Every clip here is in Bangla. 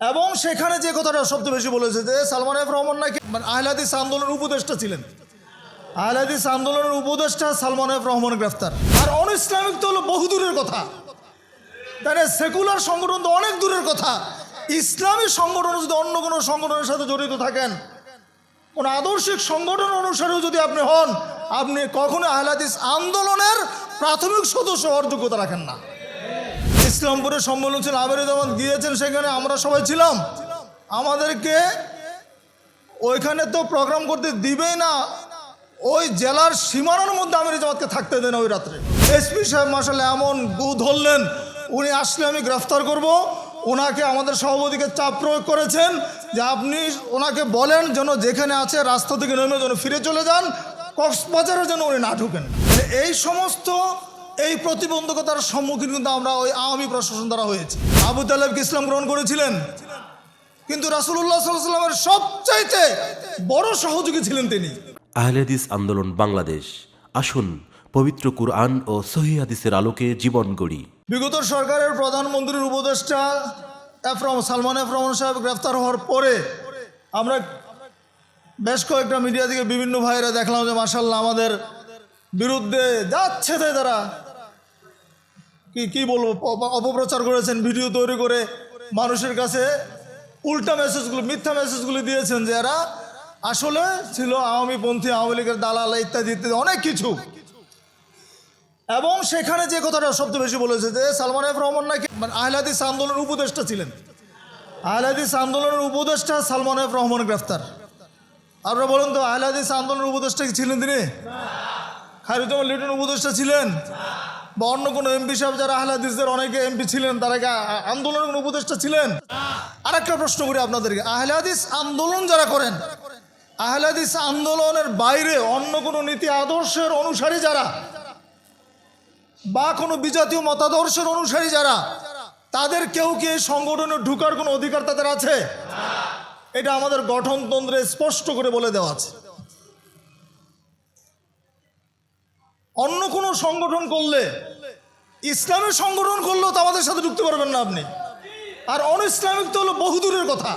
এবং সেখানে যে কথাটা সবচেয়ে বেশি বলেছে যে সালমান এফ রহমান নাকি মানে আহলাদিস আন্দোলনের উপদেষ্টা ছিলেন। আহলাদিস আন্দোলনের উপদেষ্টা সালমান এফ রহমান গ্রেফতার। আর অন ইসলামিক তো হলো বহু দূরের কথা তাহলে সেকুলার সংগঠন তো অনেক দূরের কথা। ইসলামী সংগঠন যদি অন্য কোনো সংগঠনের সাথে জড়িত থাকেন, কোন আদর্শিক সংগঠন অনুসারেও যদি আপনি হন, আপনি কখনো আহলাদিস আন্দোলনের প্রাথমিক সদস্য হওয়ার যোগ্যতা রাখেন না। ইসলামপুরের সম্মেলন ছিল, আমির জামান গিয়েছেন সেখানে, আমরা সবাই ছিলাম। আমাদেরকে ওইখানে তো প্রোগ্রাম করতে দিবেই না। ওই জেলার সীমানার মধ্যে আমির জামাতকে থাকতে দেন ওই রাত্রে। এসপি সাহেব মাসাল এমন গু ধরলেন, উনি আসলে আমি গ্রেফতার করব। ওনাকে আমাদের সভাপতিকে চাপ প্রয়োগ করেছেন যে আপনি ওনাকে বলেন যেন যেখানে আছে রাস্তা থেকে নেমে যেন ফিরে চলে যান কক্সবাজারে যেন উনি না ঢুকেন। এই সমস্ত এই প্রতিবন্ধকতার সম্মুখীন কিন্তু আমরা ওই আওয়ামী প্রশাসন দ্বারা হয়েছি। আবু তালেবকে ইসলাম গ্রহণ করেছিলেন। কিন্তু রাসুল্লাহ সাল্লামের সবচাইতে বড় সহযোগী ছিলেন তিনি। আহলেদিস আন্দোলন বাংলাদেশ। আসুন পবিত্র কুরআন ও সহি হাদিসের আলোকে জীবন গড়ি। বিগত সরকারের প্রধানমন্ত্রীর উপদেষ্টা এফরম সালমান এফ রহমান সাহেব গ্রেফতার হওয়ার পরে আমরা বেশ কয়েকটা মিডিয়া থেকে বিভিন্ন ভাইরা দেখলাম যে মাসাল্লাহ আমাদের বিরুদ্ধে যাচ্ছে তাই তারা কি কি বলব? অপপ্রচার করেছেন, ভিডিও তৈরি করে মানুষের কাছে উল্টা মেসেজগুলো মিথ্যা মেসেজগুলো দিয়েছেন যে এরা আসলে ছিল আওয়ামী পন্থী, আওয়ামী লীগের দালাল ইত্যাদি ইত্যাদি, অনেক কিছু। এবং সেখানে যে কথাটা সবচেয়ে বেশি বলেছে যে সালমান এফ রহমান নাকি মানে আহলাদিস আন্দোলনের উপদেষ্টা ছিলেন। আহলাদিস আন্দোলনের উপদেষ্টা সালমান এফ রহমান গ্রেফতার। আপনারা বলুন তো আহলাদিস আন্দোলনের উপদেষ্টা কি ছিলেন তিনি? খায়রুজ্জামান লিটন উপদেষ্টা ছিলেন? বা অন্য কোনো এমপি সাহেব যারা আহলাদিসদের অনেকে এমপি ছিলেন, তারা কি আন্দোলনের কোনো উপদেষ্টা ছিলেন? আরেকটা প্রশ্ন করি আপনাদেরকে। আহলাদিস আন্দোলন যারা করেন, আহলাদিস আন্দোলনের বাইরে অন্য কোনো নীতি আদর্শের অনুসারী যারা বা কোনো বিজাতীয় মতাদর্শের অনুসারী যারা, তাদের কেউ কি এই সংগঠনে ঢুকার কোনো অধিকার তাদের আছে? এটা আমাদের গঠনতন্ত্রে স্পষ্ট করে বলে দেওয়া আছে। অন্য কোনো সংগঠন করলে ইসলামের সংগঠন করলেও তো আমাদের সাথে ঢুকতে পারবেন না আপনি। আর অন ইসলামিক তো হলো বহু দূরের কথা।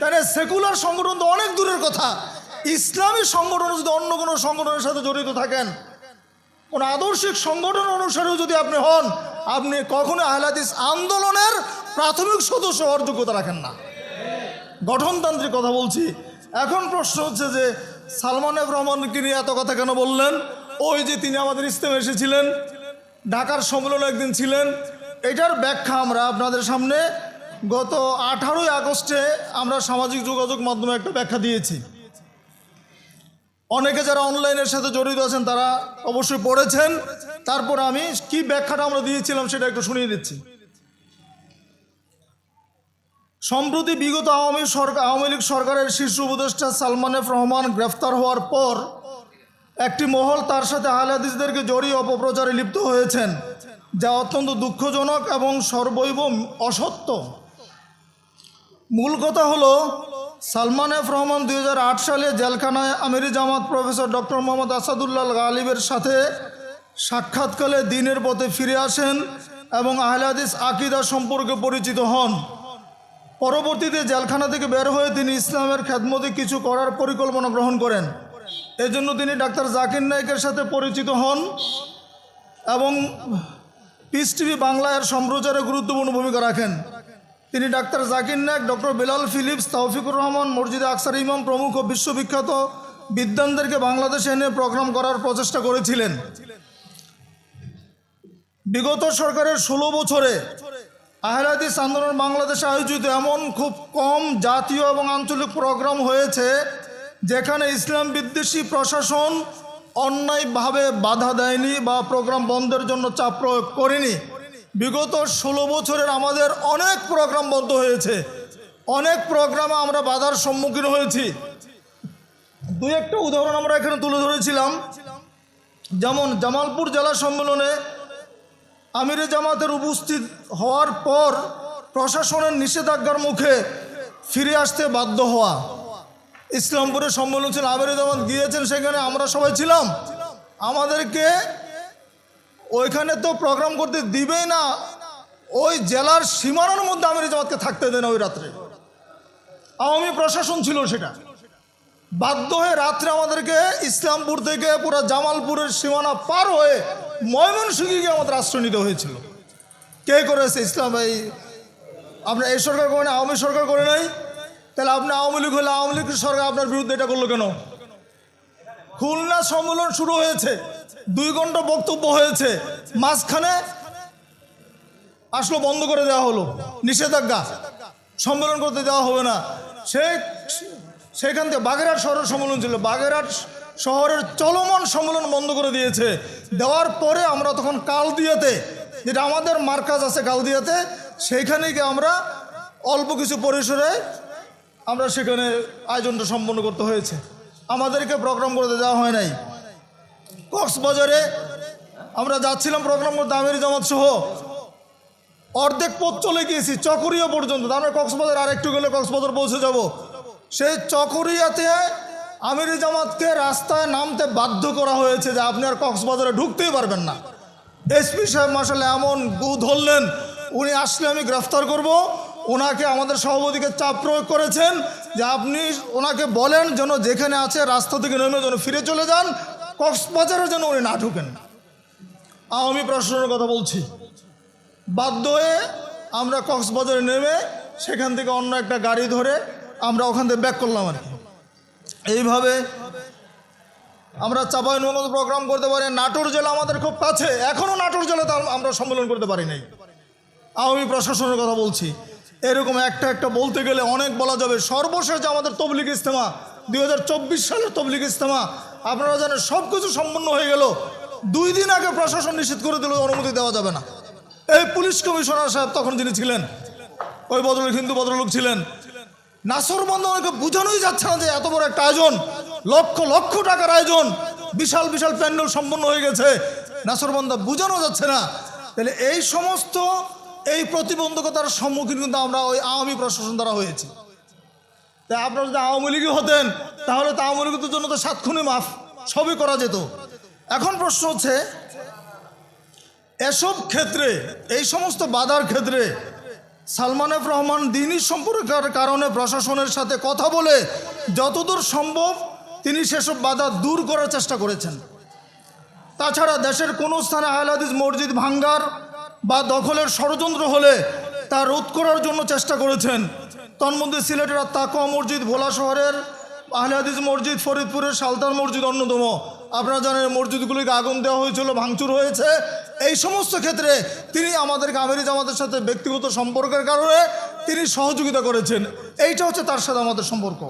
তাহলে সেকুলার সংগঠন তো অনেক দূরের কথা। ইসলামী সংগঠন যদি অন্য কোনো সংগঠনের সাথে জড়িত থাকেন, কোন আদর্শিক সংগঠন অনুসারেও যদি আপনি হন, আপনি কখনো আহলাদিস আন্দোলনের প্রাথমিক সদস্য হওয়ার যোগ্যতা রাখেন না। গঠনতান্ত্রিক কথা বলছি। এখন প্রশ্ন হচ্ছে যে সালমান রহমানকে নিয়ে এত কথা কেন বললেন? ওই যে তিনি আমাদের ইস্তেমে এসেছিলেন। ঢাকার সম্মেলনে একদিন ছিলেন। এটার ব্যাখ্যা আমরা আপনাদের সামনে গত আঠারোই আগস্টে আমরা সামাজিক যোগাযোগ মাধ্যমে একটা ব্যাখ্যা দিয়েছি। অনেকে যারা অনলাইনের সাথে জড়িত আছেন, তারা অবশ্যই পড়েছেন। তারপর আমি কি ব্যাখ্যাটা আমরা দিয়েছিলাম সেটা একটু শুনিয়ে দিচ্ছি। সম্প্রতি বিগত আওয়ামী সরকার আওয়ামী লীগ সরকারের শীর্ষ উপদেষ্টা সালমান রহমান গ্রেফতার হওয়ার পর একটি মহল তার সাথে আহলাদিসদেরকে জড়িয়ে অপপ্রচারে লিপ্ত হয়েছেন, যা অত্যন্ত দুঃখজনক এবং সর্বৈব অসত্য। মূল কথা হলো, সালমান এফ রহমান দুই হাজার আট সালে জেলখানায় আমিরি জামাত প্রফেসর ডক্টর মোহাম্মদ আসাদুল্লাহ গালিবের সাথে সাক্ষাৎকালে দিনের পথে ফিরে আসেন এবং আহলাদিস আকিদা সম্পর্কে পরিচিত হন। পরবর্তীতে জেলখানা থেকে বের হয়ে তিনি ইসলামের খেদমতে কিছু করার পরিকল্পনা গ্রহণ করেন। এজন্য তিনি ডাক্তার জাকির নায়কের সাথে পরিচিত হন এবং পিস টিভি বাংলার সম্প্রচারে গুরুত্বপূর্ণ ভূমিকা রাখেন। তিনি doctor Zakir Naik doctor Bilal Philips, Toufiqur Rahman, মসজিদে আকসার ইমাম প্রমুখ বিশ্ববিখ্যাত বিদ্বানদেরকে বাংলাদেশে এনে প্রোগ্রাম করার প্রচেষ্টা করেছিলেন। বিগত সরকারের ষোলো বছরে আহলাদিস আন্দোলন বাংলাদেশে আয়োজিত এমন খুব কম জাতীয় এবং আঞ্চলিক প্রোগ্রাম হয়েছে যেখানে ইসলাম বিদ্বেষী প্রশাসন অন্যায়ভাবে বাধা দেয়নি বা প্রোগ্রাম বন্ধের জন্য চাপ প্রয়োগ করেনি। বিগত ষোলো বছরের আমাদের অনেক প্রোগ্রাম বন্ধ হয়েছে। অনেক প্রোগ্রামে আমরা বাধার সম্মুখীন হয়েছি। দু একটা উদাহরণ আমরা এখানে তুলে ধরেছিলাম। যেমন জামালপুর জেলা সম্মেলনে আমিরে জামাতের উপস্থিত হওয়ার পর প্রশাসনের নিষেধাজ্ঞার মুখে ফিরে আসতে বাধ্য হওয়া। ইসলামপুরে সম্মেলন ছিল আমিরে জামাত গিয়েছেন সেখানে আমরা সবাই ছিলাম। আমাদেরকে ওইখানে তো প্রোগ্রাম করতে দিবেই না, ওই জেলার সীমানার মধ্যে আমির জামাতকে থাকতে দেন ওই রাত্রে। আওয়ামী প্রশাসন ছিল সেটা। বাধ্য হয়ে রাত্রে আমাদেরকে ইসলামপুর থেকে পুরো জামালপুরের সীমানা পার হয়ে ময়মনসিংহে গিয়ে আমাদের আশ্রয় নিতে হয়েছিল। কে করেছে ইসলাম এই আপনার এই সরকার করে না আওয়ামী সরকার করে নাই তাহলে আপনি আওয়ামী লীগ হলে আওয়ামী লীগ সরকার আপনার বিরুদ্ধে এটা করল কেন? খুলনা সম্মেলন শুরু হয়েছে, দুই ঘণ্টা বক্তব্য হয়েছে, মাঝখানে আসলো, বন্ধ করে দেওয়া হলো, নিষেধাজ্ঞা। সম্মেলন করতে দেওয়া হবে না। সে সেখান থেকে বাগেরহাট শহরের সম্মেলন ছিল। বাগেরহাট শহরের চলমান সম্মেলন বন্ধ করে দিয়েছে। দেওয়ার পরে আমরা তখন কালদিয়াতে, যেটা আমাদের মার্কাজ আছে কালদিয়াতে, সেইখানে গিয়ে আমরা অল্প কিছু পরিসরে আমরা সেখানে আয়োজনটা সম্পন্ন করতে হয়েছে। আমাদেরকে প্রোগ্রাম করতে দেওয়া হয় নাই। কক্সবাজারে আমরা যাচ্ছিলাম প্রোগ্রাম করতে, আমির জামাত সহ। অর্ধেক পথ চলে গিয়েছি, চকরিয়া পর্যন্ত। আমরা কক্সবাজার আর একটু গেলে কক্সবাজার পৌঁছে যাব। সেই চকরিয়াতে আমির জামাতকে রাস্তায় নামতে বাধ্য করা হয়েছে যে আপনি আর কক্সবাজারে ঢুকতেই পারবেন না। এসপি সাহেব মাসালে এমন গু ধরলেন, উনি আসলে আমি গ্রেফতার করব। ওনাকে আমাদের সভাপতিকে চাপ প্রয়োগ করেছেন যে আপনি ওনাকে বলেন যেন যেখানে আছে রাস্তা থেকে নেমে যেন ফিরে চলে যান, কক্সবাজারে যেন উনি না ঢুকেন। আওয়ামী প্রশাসনের কথা বলছি। বাধ্য হয়ে আমরা কক্সবাজারে নেমে সেখান থেকে অন্য একটা গাড়ি ধরে আমরা ওখান থেকে ব্যাক করলাম আর কি। এইভাবে আমরা চাপাইনবাবগঞ্জ প্রোগ্রাম করতে পারি। নাটোর জেলা আমাদের খুব কাছে। এখনও নাটোর জেলাতে আম- আমরা সম্মেলন করতে পারি নাই। আওয়ামী প্রশাসনের কথা বলছি। এরকম একটা একটা বলতে গেলে অনেক বলা যাবে। সর্বশেষ আমাদের তবলিগ ইস্তেমা দুই সালের তবলিগ ইস্তেমা আপনারা জানেন সব কিছু সম্পন্ন হয়ে গেল। দুই দিন আগে প্রশাসন নিষেধ করে দিল, অনুমতি দেওয়া যাবে না। এই পুলিশ কমিশনার সাহেব তখন যিনি ছিলেন, ওই ভদ্রলোক, হিন্দু ভদ্রলোক ছিলেন। নাসর বন্ধনকে বোঝানোই যাচ্ছে না যে এত বড় একটা আয়োজন। লক্ষ লক্ষ টাকার আয়োজন। বিশাল বিশাল প্যান্ডেল সম্পন্ন হয়ে গেছে। নাসর বন্ধা বোঝানো যাচ্ছে না। তাহলে এই সমস্ত এই প্রতিবন্ধকতার সম্মুখীন কিন্তু আমরা ওই আওয়ামী প্রশাসন দ্বারা হয়েছি। তাই আপনারা যদি আওয়ামী লীগই হতেন, তাহলে তো আওয়ামী লীগের জন্য তো সাতক্ষণই মাফ সবই করা যেত। এখন প্রশ্ন হচ্ছে, এসব ক্ষেত্রে, এই সমস্ত বাধার ক্ষেত্রে সালমান এফ রহমান দিনই সম্পর্কের কারণে প্রশাসনের সাথে কথা বলে যতদূর সম্ভব তিনি সেসব বাধা দূর করার চেষ্টা করেছেন। তাছাড়া দেশের কোনো স্থানে আহলাদিস মসজিদ ভাঙ্গার বা দখলের ষড়যন্ত্র হলে তা রোধ করার জন্য চেষ্টা করেছেন। তন্মধ্যে সিলেটের তাকুয়া মসজিদ, ভোলা শহরের আহলাদিস মসজিদ, ফরিদপুরের সালতান মসজিদ অন্যতম। আপনারা জানেন মসজিদগুলিকে আগুন দেওয়া হয়েছিল, ভাঙচুর হয়েছে। এই সমস্ত ক্ষেত্রে তিনি আমাদের আমিরি জামাতের সাথে ব্যক্তিগত সম্পর্কের কারণে তিনি সহযোগিতা করেছেন। এইটা হচ্ছে তার সাথে আমাদের সম্পর্ক।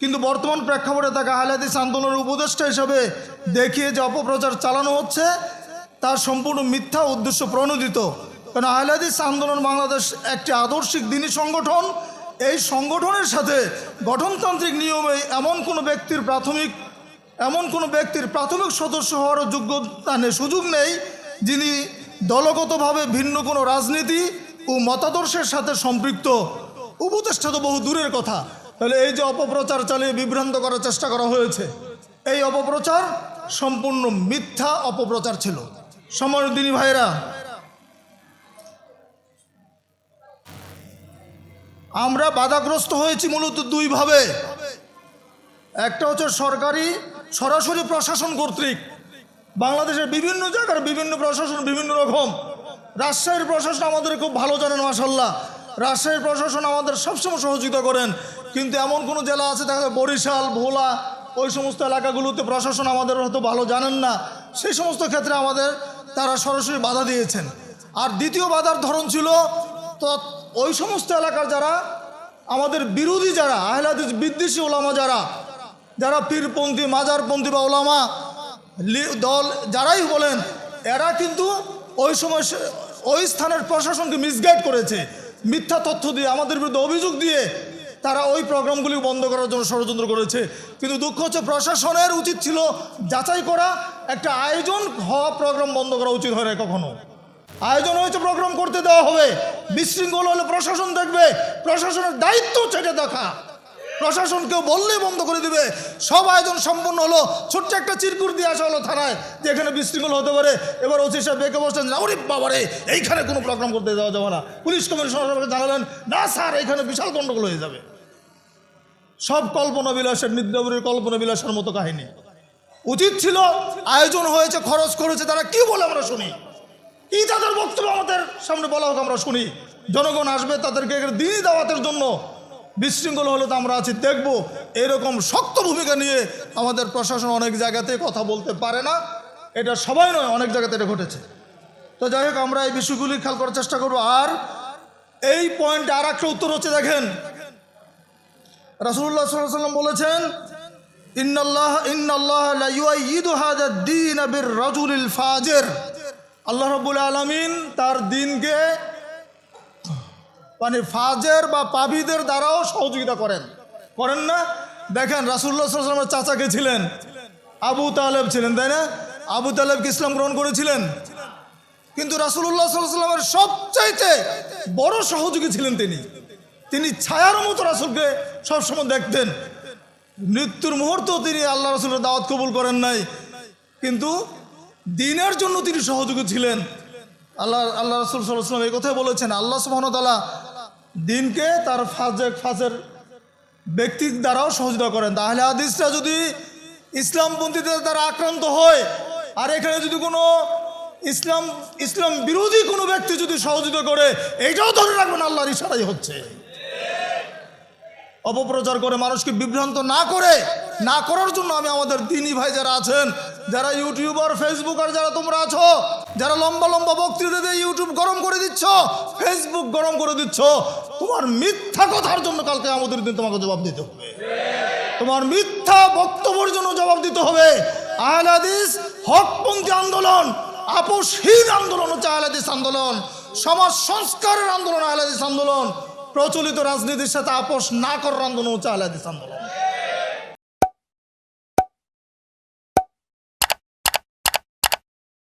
কিন্তু বর্তমান প্রেক্ষাপটে তাকে আহলাদিস আন্দোলনের উপদেষ্টা হিসাবে দেখিয়ে যে অপপ্রচার চালানো হচ্ছে তার সম্পূর্ণ মিথ্যা উদ্দেশ্য প্রণোদিত। কারণ আহলাদিস আন্দোলন বাংলাদেশ একটি আদর্শিক দিনী সংগঠন, এই সংগঠনের সাথে গঠনতান্ত্রিক নিয়মে এমন কোনো ব্যক্তির প্রাথমিক, এমন কোনো ব্যক্তির প্রাথমিক সদস্য হওয়ার যোগ্যতা নেই, সুযোগ নেই, যিনি দলগতভাবে ভিন্ন কোনো রাজনীতি ও মতাদর্শের সাথে সম্পৃক্ত। উপদেষ্টা তো বহু দূরের কথা। তাহলে এই যে অপপ্রচার চালিয়ে বিভ্রান্ত করার চেষ্টা করা হয়েছে, এই অপপ্রচার সম্পূর্ণ মিথ্যা অপপ্রচার ছিল। সমরদিনী ভাইরা, আমরা বাধাগ্রস্ত হয়েছি মূলত দুইভাবে। একটা হচ্ছে সরকারি, সরাসরি প্রশাসন কর্তৃক। বাংলাদেশের বিভিন্ন জায়গার বিভিন্ন প্রশাসন বিভিন্ন রকম। রাজশাহীর প্রশাসন আমাদের খুব ভালো জানেন মাসাল্লাহ রাজশাহীর প্রশাসন আমাদের সবসময় সহযোগিতা করেন। কিন্তু এমন কোনো জেলা আছে, দেখা যায় বরিশাল, ভোলা, ওই সমস্ত এলাকাগুলোতে প্রশাসন আমাদের হয়তো ভালো জানেন না। সেই সমস্ত ক্ষেত্রে আমাদের তারা সরাসরি বাধা দিয়েছেন। আর দ্বিতীয় বাধার ধরন ছিল ওই সমস্ত এলাকার যারা, আমাদের বিরোধী যারা আহলাদিস বিদ্বেষী ওলামা যারা যারা পীরপন্থী, মাজারপন্থী বা ওলামা দল যারাই বলেন, এরা কিন্তু ওই সময় ওই স্থানের প্রশাসনকে মিসগাইড করেছে। মিথ্যা তথ্য দিয়ে, আমাদের বিরুদ্ধে অভিযোগ দিয়ে তারা ওই প্রোগ্রামগুলি বন্ধ করার জন্য ষড়যন্ত্র করেছে। কিন্তু দুঃখ হচ্ছে প্রশাসনের উচিত ছিল যাচাই করা, একটা আয়োজন হওয়া প্রোগ্রাম বন্ধ করা উচিত হয় না কখনো। আয়োজন হয়েছে, প্রোগ্রাম করতে দেওয়া হবে। বিশৃঙ্খল হলে প্রশাসন দেখবে, প্রশাসনের দায়িত্ব ছেড়ে দেখা। প্রশাসনকে বললেই বন্ধ করে দিবে। সব আয়োজন সম্পূর্ণ হলো, ছোট্ট একটা চিরকুর দিয়ে আসা হলো থানায়, যে এখানে বিশৃঙ্খল হতে পারে। এবার ওসি সাহেব বেঁকে বসছেন ওরে বাবারে, এইখানে কোনো প্রোগ্রাম করতে যাওয়া যাবে না। পুলিশ কমিশনার জানালেন, না, স্যার, এখানে বিশাল গণ্ডগোল হয়ে যাবে। সব কল্পনা বিলাসের নিদ্রাবরীর কল্পনা বিলাসের মতো কাহিনী। উচিত ছিল, আয়োজন হয়েছে, খরচ করেছে, তারা কি বলে আমরা শুনি? কি তাদের বক্তব্য আমাদের সামনে বলা হোক আমরা শুনি? জনগণ আসবে তাদেরকে দিনই দাওয়াতের জন্য। বিশৃঙ্খল হলে তো আমরা আছি, দেখব। এরকম শক্ত ভূমিকা নিয়ে আমাদের প্রশাসন অনেক জায়গাতে কথা বলতে পারে না। এটা সবাই নয়, অনেক জায়গাতে এটা ঘটেছে। তো যাই হোক, আমরা এই বিষয়গুলি খেয়াল করার চেষ্টা করব। আর এই পয়েন্টে আর একটা উত্তর হচ্ছে, দেখেন। রাসুল্লাহ সাল্লাম বলেছেন, ইন্নাল্লাহ আল্লাহ রাব্বুল আলামিন তার দিনকে মানে ফাজের বা পাবিদের দ্বারাও সহযোগিতা করেন। করেন না? দেখেন রাসুল্লাহ সাল্লামের চাচাকে ছিলেন। আবু তালেব ছিলেন, তাই না? আবু তালেবকে ইসলাম গ্রহণ করেছিলেন। কিন্তু রাসুল্লাহ সাল্লামের সবচাইতে বড় সহযোগী ছিলেন তিনি। তিনি ছায়ার মতো রাসুলকে সবসময় দেখতেন। মৃত্যুর মুহূর্ত তিনি আল্লাহ রসুলের দাওয়াত কবুল করেন নাই। কিন্তু দিনের জন্য তিনি সহযোগী ছিলেন। আল্লাহ আল্লাহ রসুল সাল্লাম এই কথাই বলেছেন, আল্লাহ সুবাহতালা দিনকে তার ফাজে, ফাজের ব্যক্তির দ্বারাও সহযোগিতা করেন। তাহলে হাদিসটা যদি ইসলামপন্থীদের দ্বারা আক্রান্ত হয়, আর এখানে যদি কোনো ইসলাম ইসলাম বিরোধী কোনো ব্যক্তি যদি সহযোগিতা করে, এইটাও ধরে রাখবেন আল্লাহর ইশারাই হচ্ছে। অপপ্রচার করে মানুষকে বিভ্রান্ত না করে, না করার জন্য আমি আমাদের দিনী ভাই যারা আছেন যারা ইউটিউবার, ফেসবুকার যারা তোমরা আছো, যারা লম্বা লম্বা বক্তৃতা দিয়ে ইউটিউব গরম করে দিচ্ছ, ফেসবুক গরম করে দিচ্ছ, তোমার মিথ্যা কথার জন্য কালকে আমাদের দিন তোমাকে জবাব দিতে হবে। তোমার মিথ্যা বক্তব্যের জন্য জবাব দিতে হবে। আহলাদিস হকপন্থী আন্দোলন, আপোষহীন আন্দোলন হচ্ছে আহলাদিস আন্দোলন। সমাজ সংস্কারের আন্দোলন আহলাদিস আন্দোলন। প্রচলিত রাজনীতির সাথে আপোষ না করার আন্দোলন হচ্ছে আহলাদিস আন্দোলন।